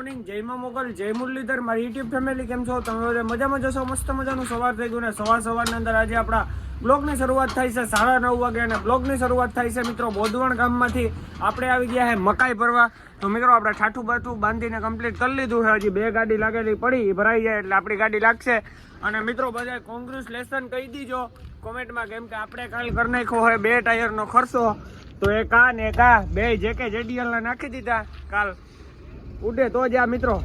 Morning જય મા મોગલ, જય મુરલીધર. મારી યુટ્યુબ ફેમિલી કેમ છો? તમે બધા મજામાં જશો મસ્ત મજાનું સવાર થઈ ગયું ને સવાર સવારની અંદર આજે આપણા બ્લોગની શરૂઆત થાય છે સાડા નવ વાગે અને બ્લોગની શરૂઆત થાય છે મિત્રો બોધવણ ગામમાંથી. આપણે આવી ગયા છે મકાઈ ભરવા. તો મિત્રો આપણે ઠાઠું બાઠું બાંધીને કમ્પ્લીટ કરી લીધું છે. હજી બે ગાડી લાગેલી પડી ભરાઈ જાય એટલે આપણી ગાડી લાગશે. અને મિત્રો બધા કોંગ્રેચ્યુલેશન કહી દીજો. કોમેન્ટમાં કેમ કે આપણે કાલ કરી નાખ્યો હોય બે ટાયરનો ખર્ચો. તો એક આ ને એક આ, બે જે કે જેડીએલને નાખી દીધા કાલ. ઉડે તો જ આ મિત્રો.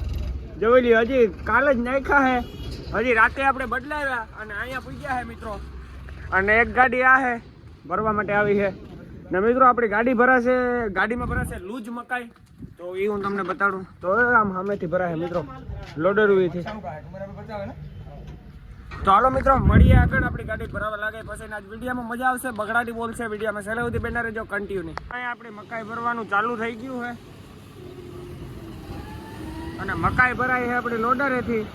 જોઈ લ્યો, હજી કાલે જ નાખ્યા હે. હજી રાતે આપણે બદલાવ્યા અને અહીંયા પૂજ્યા હે મિત્રો. અને એક ગાડી આ હે, ભરવા માટે આવી છે ને મિત્રો, આપણી ગાડી ભરાશે, ગાડીમાં ભરાશે લૂજ મકાઈ. તો એ હું તમને બતાડું. તો આમ સામેથી ભરાશે મિત્રો લોડરવીથી તો હાલો મિત્રો, મળીએ આગળ. આપણી ગાડી ભરાવા લાગે પછી આજ વિડીયામાં મજા આવશે. બગડાટી બોલશે, વિડીયામાં સુધી બેના રહેજો કન્ટિન્યુ અહીંયા આપણે મકાઈ ભરવાનું ચાલુ થઈ ગયું છે અને મકાઈ ભરાય છે આપણી લોડરેથી.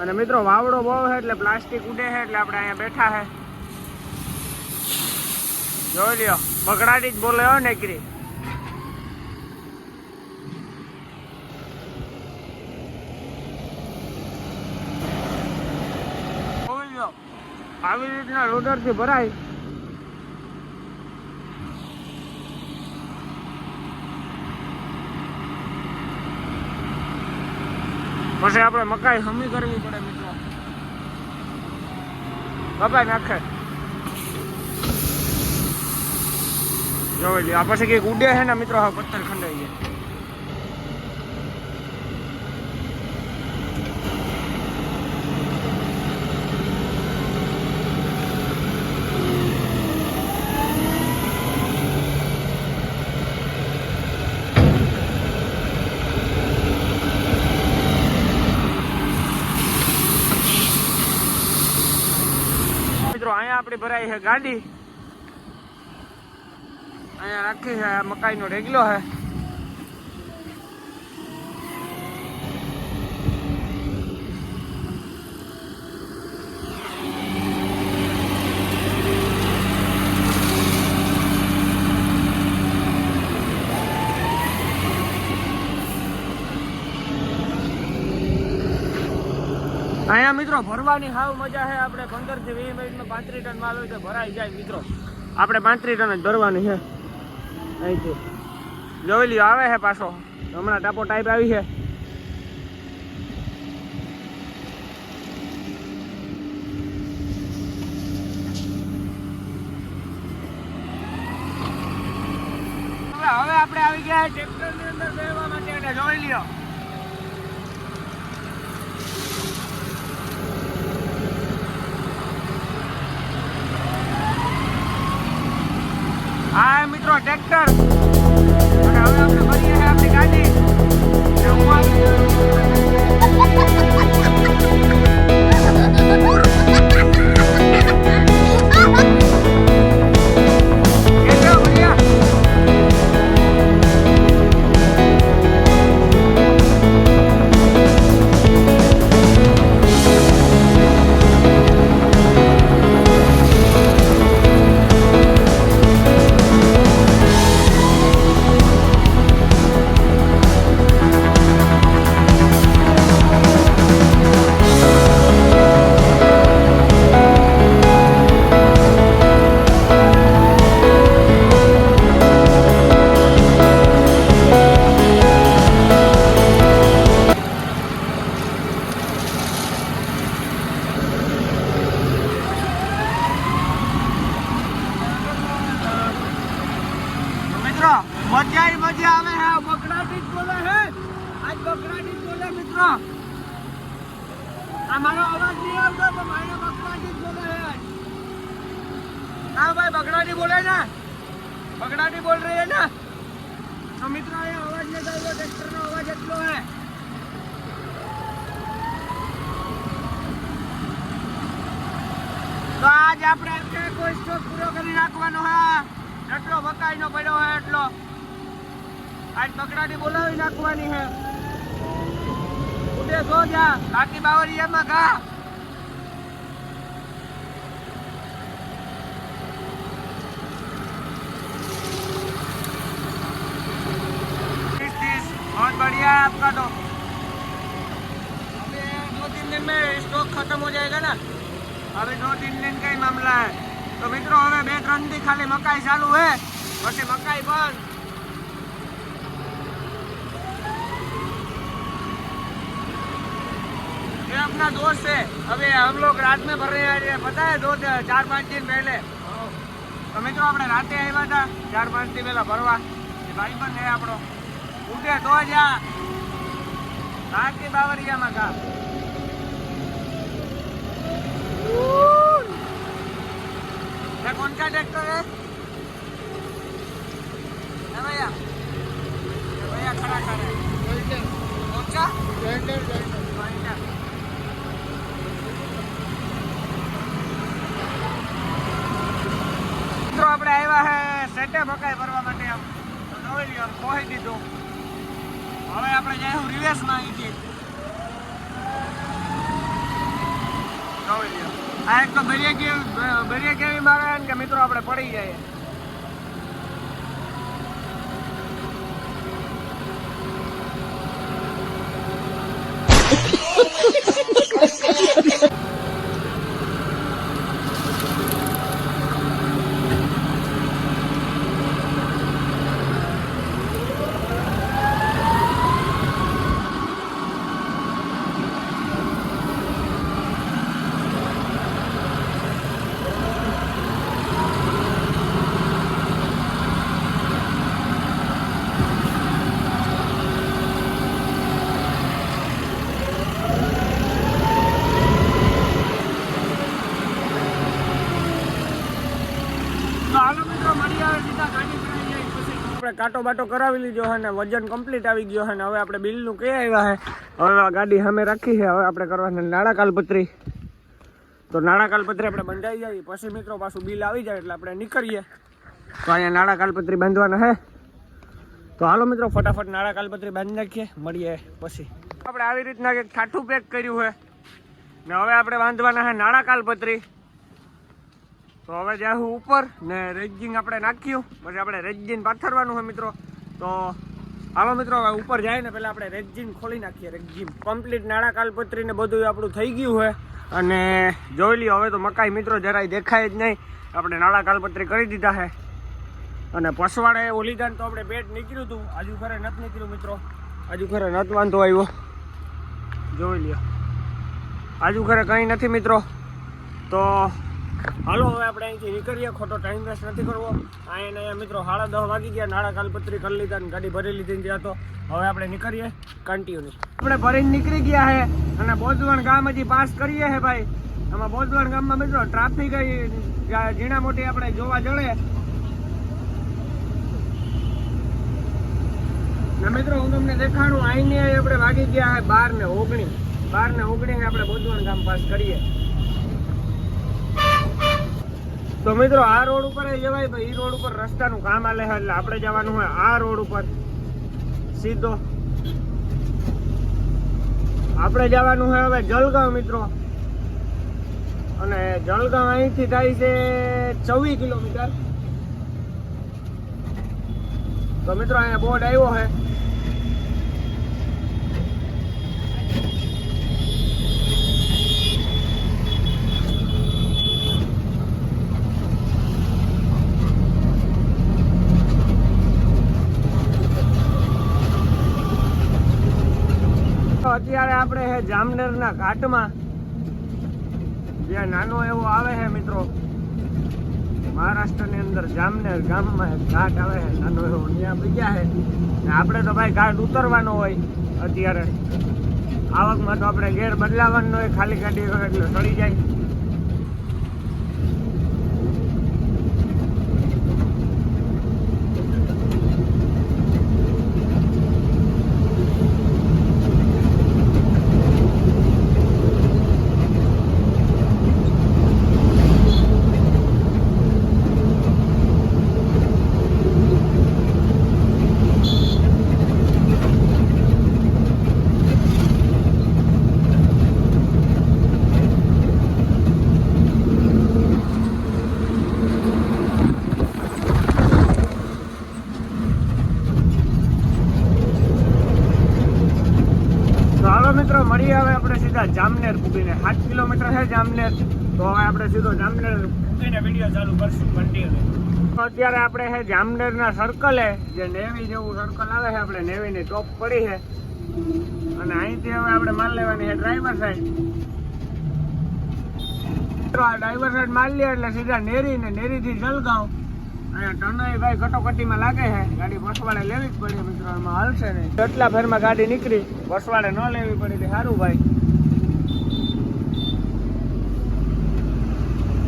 અને મિત્રો, વાવડો બહુ છે એટલે પ્લાસ્ટિક ઉડે છે એટલે આપણે અહીંયા બેઠા છે. જોઈ લ્યો બગડાટી જ બોલે હો નેકરી. આવી રીતના લોડરથી ભરાય. પછી આપણે મકાઈ હમી કરવી પડે મિત્રો. કપાઈ નાખે જોઈ લ્યો. આ પછી કંઈક ઉડે છે ને મિત્રો હા પથ્થર ખંડાઈ જાય મિત્રો અહીંયા આપણી ભરાઈ છે ગાડી. અહીંયા રાખી છે મકાઈનો રેગલો છે. અહીંયા મિત્રો ભરવાની હાવ મજા છે. આપણે પંદરથી વીસ મિનિટમાં પાંત્રીસ ટન માલ હોય તો ભરાઈ જાય મિત્રો. આપણે પાંત્રીસ ટન જ ભરવાની છે. અહીંથી. જોઈ લ્યો, આવે છે પાછો. હમણાં ટાપો ટાઈપ આવી છે. હવે આપણે આવી ગયા ટ્રેક્ટરની અંદર બેસવા માટે જોઈ લ્યો આ મિત્રો હા, ભાઈ બકરાટી બોલે ને બગડાડી બોલ રહી है ना મિત્રો એ અવાજ નથી આવતો, ટ્રેક્ટરનો અવાજ એટલો હે તો આજ આપણે કે કોઈ સ્ટોક પૂરો કરી નાખવાનો હા એટલો મકાઈનો પડ્યો હે એટલો. આજ બકડાની બોલાવી નાખવાની હે ઉડે તો જા બાકી બાવરિયામાં ઘા. अभी दो तीन दिन का ही मामला है तो मित्रों હવે બે ત્રણ દી ખાલી મકાઈ ચાલુ હે પછી મકાઈ બંધ ये अपना दोस्त है अभी हम लोग रात में भर रहे हैं पता है दो चार पाँच दिन पहले તો મિત્રો આપણે રાતે આવ્યા હતા ચાર પાંચ દી પહેલા ભરવા એ ભાઈ પણ છે આપણો ઉઠે તો જ આ રાતે બાવરિયામાં કા ये कौन सा ट्रैक्टर है है भैया ये भैया खड़ा खड़ा है कौन सा Jointer. મિત્રો આપણે આવ્યા હે સેટે મકાઈ ભરવા માટે આમ તો જોઈ લ્યો આમ પહોંચી દીધું હવે આપણે જાય રિવેસમાં અહીંથી જોઈ આ એક તો દરિયા કેવી દરિયા કેવી મારે કે મિત્રો આપણે પડી જાય તો હાલો મિત્રો મળી આવે સીધા ગાડી ભરાઈ જાય પછી આપણે કાંટો બાટો કરાવી લીધો છે ને વજન કમ્પ્લીટ આવી ગયો છે ને હવે આપણે બિલનું કઈ આવ્યા છે હવે આ ગાડી સામે રાખી છે, હવે આપણે કરવાના નાણાં કાલપત્રી. તો નાણાં કાલપત્રી આપણે બંધાઈ જાય, પછી મિત્રો પાછું બિલ આવી જાય એટલે આપણે નીકળીએ. તો અહીંયા નાણાં કાલપત્રી બાંધવાના હે. તો હાલો મિત્રો, ફટાફટ નાણાં કાલપત્રી બાંધી નાખીએ, મળીએ પછી. આપણે આવી રીતના કંઈક ઠાઠું પેક કર્યું છે ને હવે આપણે બાંધવાના છે નાણાં કાલપત્રી. તો હવે જાહું ઉપર ને રેજિંગ આપણે નાખ્યું, પછી આપણે રેજિન પાથરવાનું હોય મિત્રો. તો હાલો મિત્રો, હવે ઉપર જાય ને પહેલાં આપણે રેજિન ખોલી નાખીએ રેજિન કમ્પ્લીટ નાળા કાલપત્રી ને બધું આપણું થઈ ગયું હોય અને જોઈ લ્યો, હવે તો મકાઈ મિત્રો જરાય દેખાય જ નહીં. આપણે નાળા કાલપત્રી કરી દીધા છે. અને પસવાડે ઓલી દાન તો આપણે પેટ નીકળ્યું હતું. આજુ ખરે નથી નીકળ્યું મિત્રો. આજુ ખરે નથી વાંધો આવ્યો. જોઈ લ્યો. આજુ ખરે કંઈ નથી મિત્રો. તો હાલો, હવે આપણે અહીંથી નીકળીએ. ખોટો ટાઈમ વેસ્ટ નથી કરવો. અહીંયા અહીંયા મિત્રો સાડા દસ વાગી ગયા. નાળા કાલપત્રી કરી લીધા અને ગાડી ભરી લીધી ત્યાં તો. હવે આપણે નીકળીએ કન્ટિન્યુ આપણે ભરીને નીકળી ગયા છે અને બોધવણ ગામ હજી પાસ કરીએ છે ભાઈ. આમાં બોધવણ ગામમાં મિત્રો ટ્રાફિક ઝીણા મોટી આપણે જોવા જડે. મિત્રો હું તમને દેખાડું, આઈને આપણે વાગી ગયા છે બાર ને ઓગણી. બાર ને ઓગણી આપણે બોધવણ ગામ પાસ કરીએ. તો મિત્રો, આ રોડ ઉપર જવાય તો એ રોડ ઉપર રસ્તાનું કામ આલે એટલે આપણે જવાનું હોય આ રોડ ઉપર. સીધો. આપણે જવાનું હોય હવે જલગાંવ મિત્રો. અને જલગાંવ અહીંથી થાય છે ચોવીસ કિલોમીટર. તો મિત્રો, અહીંયા બોર્ડ આવ્યો છે તો અત્યારે આપણે છે જામનગરના ઘાટમાં. જ્યાં નાનો એવો આવે છે મિત્રો. મહારાષ્ટ્રની અંદર જામનેર ગામમાં ઘાટ આવે છે. નાનો એવો ત્યાં બીજા છે. ને આપણે તો ભાઈ ઘાટ ઉતરવાનો હોય અત્યારે. આવકમાં તો આપણે ગેર બદલાવાનો હોય, ખાલી ગાડી એટલે સડી જાય. જામનેર પૂગીને સાત કિલોમીટર છે જામનેર. તો હવે આપણે સીધો જામનેર પૂગીને વીડિયો ચાલુ કરશું કન્ટિન્યુ અત્યારે આપણે છે જામનેરના સર્કલે જે નેવી જેવું સર્કલ આવે છે આપણે નેવીની ટોપ પડી છે. અને અહીંથી હવે આપણે માલ લેવાની છે ડ્રાઈવર સાઈડ મિત્રો આ ડ્રાઈવર સાઈડ માલ લે એટલે સીધા નેરી ને નેરીથી જલગાંવ. અહીંયા ટનોય ભાઈ કટોકટીમાં લાગે છે. ગાડી વસવાડે લેવી જ પડી મિત્રો, એમાં નહીં. એટલા ફેરમાં ગાડી નીકળી વસવાડે ન લેવી પડી તે સારું ભાઈ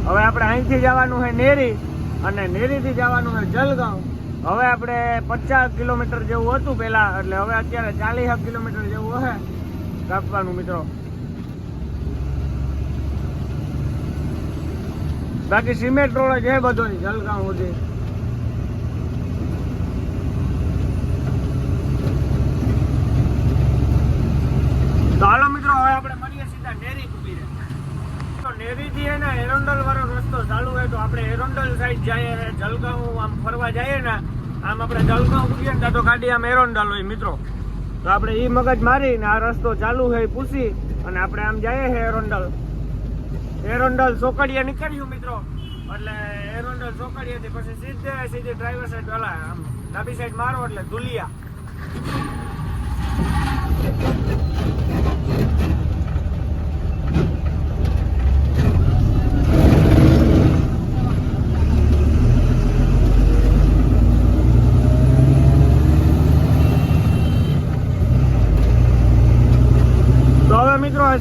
હવે આપણે અહીંથી જવાનું છે નેરી અને નેરીથી જવાનું છે જલગાંવ. હવે આપણે પચાસ કિલોમીટર જેવું હતું પહેલાં, એટલે હવે અત્યારે ચાલીસ કિલોમીટર જેવું હશે કાપવાનું મિત્રો. બાકી સિમેન્ટ રોડ છે બધો જલગાંવ સુધી. તો મિત્રો હવે આપણે મળીએ સીધા નેરી કુબીરે તો નેરીથી ને એરોન્ડલ વાળો રસ્તો ચાલુ હોય તો આપણે એરોન્ડલ સાઈડ જઈએ જલગાંવ આમ ફરવા જઈએ ને, આમ આપણે જલગાંવ ઉઠીએ ને તો ગાડી આમ એરોન્ડલ હોય મિત્રો. તો આપણે એ મગજ મારીને આ રસ્તો ચાલુ છે પૂછી અને આપણે આમ જઈએ છે એરોન્ડલ. એરોન્ડલ ચોકડીએ નીકળ્યું મિત્રો. એટલે એરોન્ડલ ચોકડીએથી પછી સીધે સીધી ડ્રાઈવર સાઈડ પેલા આમ ડાબી સાઈડ મારો એટલે ધુલિયા.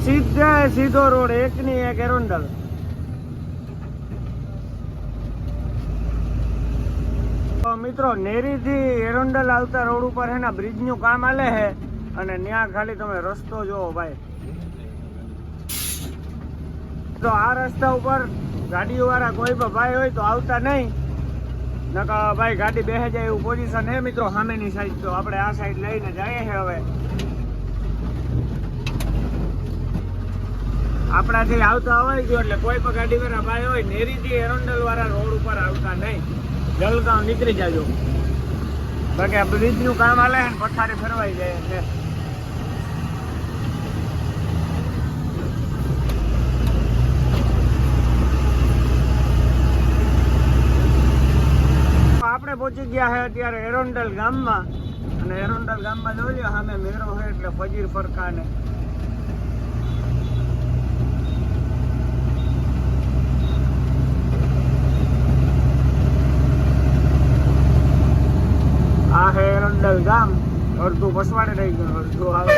સીધે સીધો રોડ એક ની એક એરોન્ડલ. મિત્રો નેરી થી એરોન્ડલ આવતા રોડ ઉપર હે ને બ્રિજનું કામ આલે હે અને ત્યાં ખાલી તમે રસ્તો જોવો ભાઈ. તો આ રસ્તા ઉપર ગાડીઓ વાળા કોઈ પણ ભાઈ હોય તો આવતા નહીં. નકા ભાઈ ગાડી બેસે જાય એવું પોઝિશન હે મિત્રો સામેની સાઈડ તો. આપણે આ સાઈડ લઈને જઈએ છે હવે. આપણાથી આવતા હોય ગયો એટલે કોઈ પણ ગાડી વાળા ભાઈ હોય, નેરીથી એરોન્ડલ વાળા રોડ ઉપર આવતા નહીં. જલગાંવ નીકળી જાજો. બાકી આ બ્રિજનું કામ હાલે ને, પથારી ફેરવાઈ જાય છે આપણે પહોંચી ગયા છે અત્યારે એરોન્ડલ ગામમાં. અને એરોન્ડલ ગામમાં જોઈ લો સામે મેરો છે એટલે ફજીર ફરકા આ હે રંડલ ગામ, અડધું પસવાડે રહી ગયું, અડધું આવે.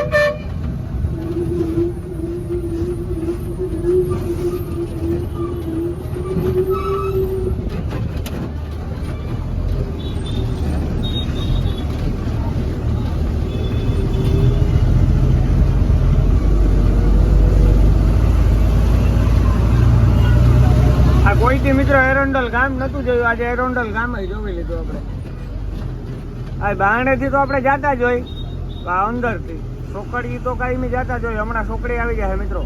કોઈથી મિત્રો એરોન્ડલ ગામ નતું જોયું? આજે એરોન્ડલ ગામ જોઈ લીધું આપણે. આ બારણેથી તો આપણે જાતા જ હોય. આ અંદરથી. સોકડી તો કાયમી જાતા જ હોય. હમણાં સોકડી આવી જાય મિત્રો.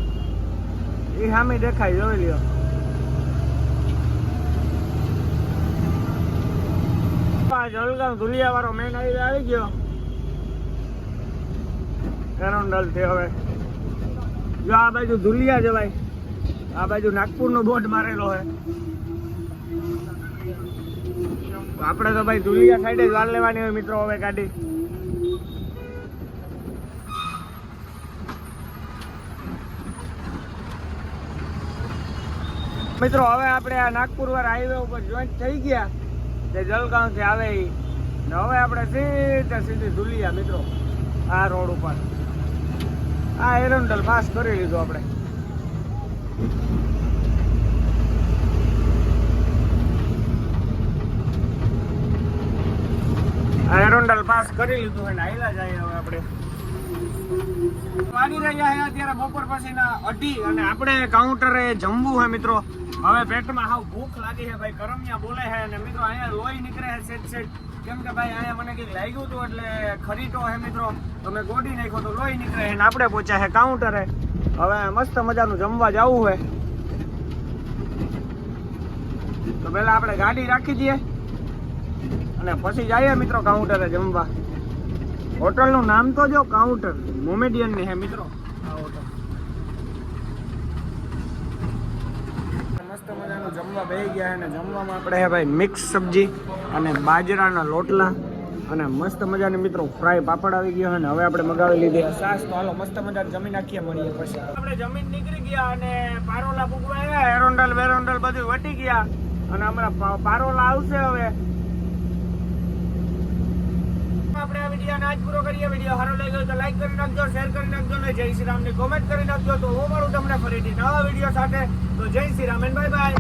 એ સામે દેખાય, જોઈ લ્યો. આ જલગાંવ ધુલિયા વાળો મેન હાઈવે આવી ગયો. એરોન્ડલથી હવે. જો આ બાજુ ધુલિયા જવાય. આ બાજુ નાગપુર નો બોર્ડ મારેલો છે. આપણે તો ભાઈ ધુલિયા સાઈડે જ વાર લેવાની હોય મિત્રો, હવે ગાડી. મિત્રો, હવે આપણે આ નાગપુર વાર હાઈવે ઉપર જોઈન્ટ થઈ ગયા. જે જલગાંવથી આવે. ને હવે આપણે સીધા સીધી ધુલિયા, મિત્રો, આ રોડ ઉપર. આ એરંડલ પાસ કરી લીધું આપણે. એરોન્ડલ પાસ કરી લીધું અને આયલા જાય હવે આપણે. વાગી રહ્યા છે અત્યારે બપોર પછીના અઢી અને આપણે કાઉન્ટરે જમવું છે મિત્રો. હવે પેટમાં હાવ ભૂખ લાગી છે ભાઈ, કરમિયા બોલે છે અને મિત્રો અહીંયા લોહી નીકળે છે સેટ સેટ. કેમ કે ભાઈ અહીંયા મને કંઈક લાગ્યું હતું એટલે ખરીટો હે મિત્રો. તમે ગોડી નાખ્યો તો લોહી નીકળે અને આપણે પહોંચ્યા છે કાઉન્ટરે. હવે મસ્ત મજાનું જમવા જવું છે. તો પહેલા આપણે ગાડી રાખી દઈએ. અને પછી જઈએ મિત્રો કાઉન્ટરે જમવા. હોટલનું નામ તો જો કાઉન્ટર મોમેડિયનની હે મિત્રો. તો મસ્ત મજાનું જમવા બેસી ગયા અને જમવામાં આપણે હે ભાઈ મિક્સ સબ્જી અને બાજરાના લોટલા અને મસ્ત મજાની મિત્રો ફ્રાય પાપડ આવી ગયો અને હવે આપણે મગાવી લીધી. સાસ, તો મસ્ત મજા જમીન નાખીએ, મળીએ પછી. આપણે જમીન નીકળી ગયા અને પારોલા પૂગવા આવ્યા એરોન્ડલ વેરોન્ડલ બધું વટી ગયા. અને હમણાં પારોલા આવશે હવે. આપણે આ વિડીયોને આજ પૂરો કરીએ. વીડિયો સારો લાગ્યો તો લાઈક કરી નાખજો શેર કરી નાખજો અને જય શ્રી રામની કોમેન્ટ કરી નાખજો. તો હું મળું તમને ફરીથી નવા વીડિયો સાથે. તો જય શ્રી રામ બાય બાય